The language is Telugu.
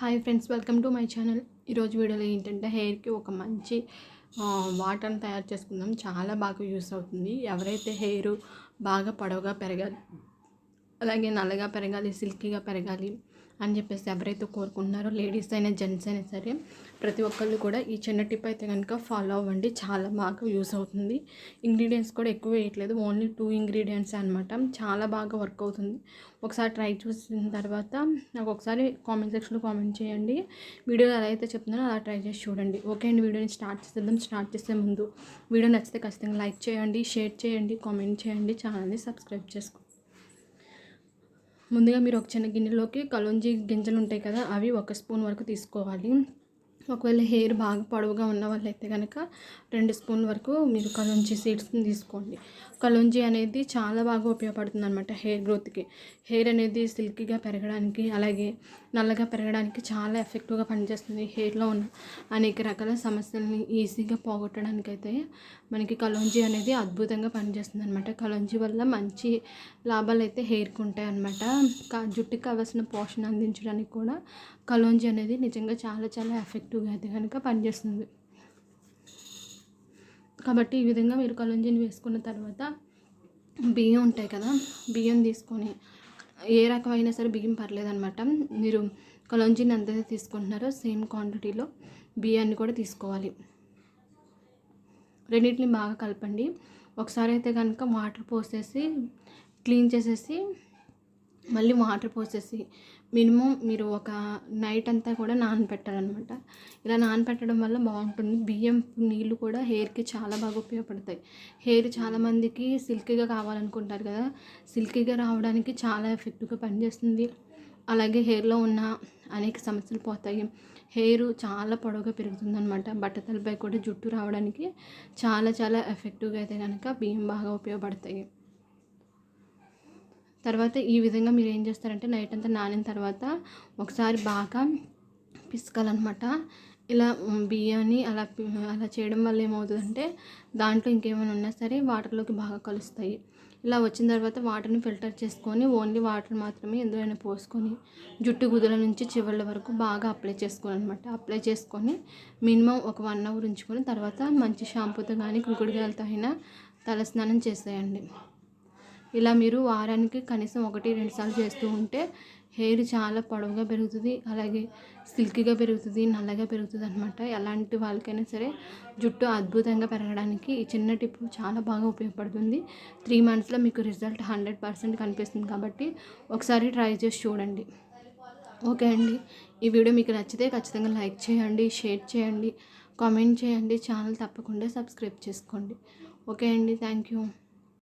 Hi friends welcome to my channel. ఈరోజు వీడియోలో ఏంటంటే హెయిర్కి ఒక మంచి వాటర్ని తయారు చేసుకుందాం. చాలా బాగా యూస్ అవుతుంది. ఎవరైతే హెయిర్ బాగా పొడవుగా పెరగాలి అలాగే నల్లగా పెరగాలి సిల్కీగా పెరగాలి అని చెప్పేసి ఎవరైతే కోరుకుంటున్నారో లేడీస్ అయినా జెంట్స్ అయినా సరే ప్రతి ఒక్కళ్ళు కూడా ఈ చిన్న టిప్ అయితే కనుక ఫాలో అవ్వండి. చాలా బాగా యూస్ అవుతుంది. ఇంగ్రీడియంట్స్ కూడా ఎక్కువ వేయట్లేదు. ఓన్లీ టూ ఇంగ్రీడియంట్స్ అనమాట చాలా బాగా వర్క్ అవుతుంది. ఒకసారి ట్రై చూసిన తర్వాత నాకు ఒకసారి కామెంట్ సెక్షన్లో కామెంట్ చేయండి. వీడియోలో ఎలా అయితే చెప్తున్నారో అలా ట్రై చేసి చూడండి. ఓకే అండి వీడియోని స్టార్ట్ చేసేద్దాం. స్టార్ట్ చేసే ముందు వీడియో నచ్చితే ఖచ్చితంగా లైక్ చేయండి షేర్ చేయండి కామెంట్ చేయండి. ఛానల్ని సబ్స్క్రైబ్ చేసుకోండి. ముందుగా మీరు ఒక చిన్న గిన్నెలోకి కలుంజి గింజలు ఉంటాయి కదా అవి ఒక స్పూన్ వరకు తీసుకోవాలి. ఒకవేళ హెయిర్ బాగా పొడవుగా ఉన్న వాళ్ళైతే కనుక రెండు స్పూన్ వరకు మీరు కలుంజీ సీడ్స్ని తీసుకోండి. కలుంజీ అనేది చాలా బాగా ఉపయోగపడుతుంది అనమాట హెయిర్ గ్రోత్కి. హెయిర్ అనేది సిల్కీగా పెరగడానికి అలాగే నల్లగా పెరగడానికి చాలా ఎఫెక్టివ్గా పనిచేస్తుంది. హెయిర్లో ఉన్న అనేక రకాల సమస్యలని ఈజీగా పోగొట్టడానికి అయితే మనకి కలోంజీ అనేది అద్భుతంగా పనిచేస్తుంది అనమాట కలుంజీ వల్ల మంచి లాభాలు అయితే హెయిర్కి ఉంటాయి అనమాట జుట్టుకి కావాల్సిన పోషణ అందించడానికి కూడా కలోంజీ అనేది నిజంగా చాలా చాలా ఎఫెక్ట్ ఎఫెక్టివ్గా అయితే కనుక పనిచేస్తుంది. కాబట్టి ఈ విధంగా మీరు కలుంజిని వేసుకున్న తర్వాత బియ్యం ఉంటాయి కదా బియ్యం తీసుకొని ఏ రకమైనా సరే బియ్యం పర్లేదనమాట మీరు కలంజీని ఎంతైతే తీసుకుంటున్నారో సేమ్ క్వాంటిటీలో బియ్యాన్ని కూడా తీసుకోవాలి. రెండింటిని బాగా కలపండి. ఒకసారి అయితే కనుక వాటర్ పోసేసి క్లీన్ చేసేసి మళ్ళీ వాటర్ పోసేసి మినిమం మీరు ఒక నైట్ అంతా కూడా నానబెట్టాలన్నమాట. ఇలా నానబెట్టడం వల్ల బాగుంటుంది. బియ్యం నీళ్ళు కూడా హెయిర్కి చాలా బాగా ఉపయోగపడతాయి. హెయిర్ చాలామందికి సిల్కీగా కావాలనుకుంటారు కదా. సిల్కీగా రావడానికి చాలా ఎఫెక్టివ్గా పనిచేస్తుంది. అలాగే హెయిర్లో ఉన్న అనేక సమస్యలు పోతాయి. హెయిర్ చాలా పొడవుగా పెరుగుతుందనమాట బట్ట బట్టతలపై కూడా జుట్టు రావడానికి చాలా చాలా ఎఫెక్టివ్గా అయితే కనుక బియ్యం బాగా ఉపయోగపడతాయి. తర్వాత ఈ విధంగా మీరు ఏం చేస్తారంటే నైట్ అంతా నానిన తర్వాత ఒకసారి బాగా పిసకాలన్నమాట. ఇలా బియ్యాన్ని అలా అలా చేయడం వల్ల ఏమవుతుందంటే దాంట్లో ఇంకేమైనా ఉన్నా సరే వాటర్లోకి బాగా కలుస్తాయి. ఇలా వచ్చిన తర్వాత వాటర్ని ఫిల్టర్ చేసుకొని ఓన్లీ వాటర్ మాత్రమే ఎందులోనే పోసుకొని జుట్టు గుదల నుంచి చివరి వరకు బాగా అప్లై చేసుకోవాలన్నమాట. అప్లై చేసుకొని మినిమం ఒక వన్ అవర్ ఉంచుకొని తర్వాత మంచి షాంపూతో కానీ కుకుడుగాయలతో అయినా తలస్నానం చేసేయండి. ఇలా మీరు వారానికి కనీసం ఒకటి రెండు సార్లు చేస్తూ ఉంటే హెయిర్ చాలా పొడవుగా పెరుగుతుంది అలాగే సిల్కీగా పెరుగుతుంది నల్లగా పెరుగుతుంది అనమాట ఎలాంటి వాళ్ళకైనా సరే జుట్టు అద్భుతంగా పెరగడానికి ఈ చిన్న టిప్ చాలా బాగా ఉపయోగపడుతుంది. త్రీ మంత్స్లో మీకు రిజల్ట్ హండ్రెడ్ పర్సెంట్ కనిపిస్తుంది కాబట్టి ఒకసారి ట్రై చేసి చూడండి. ఓకే అండి. ఈ వీడియో మీకు నచ్చితే ఖచ్చితంగా లైక్ చేయండి షేర్ చేయండి కామెంట్ చేయండి ఛానల్ తప్పకుండా సబ్స్క్రైబ్ చేసుకోండి. ఓకే అండి. Thank you.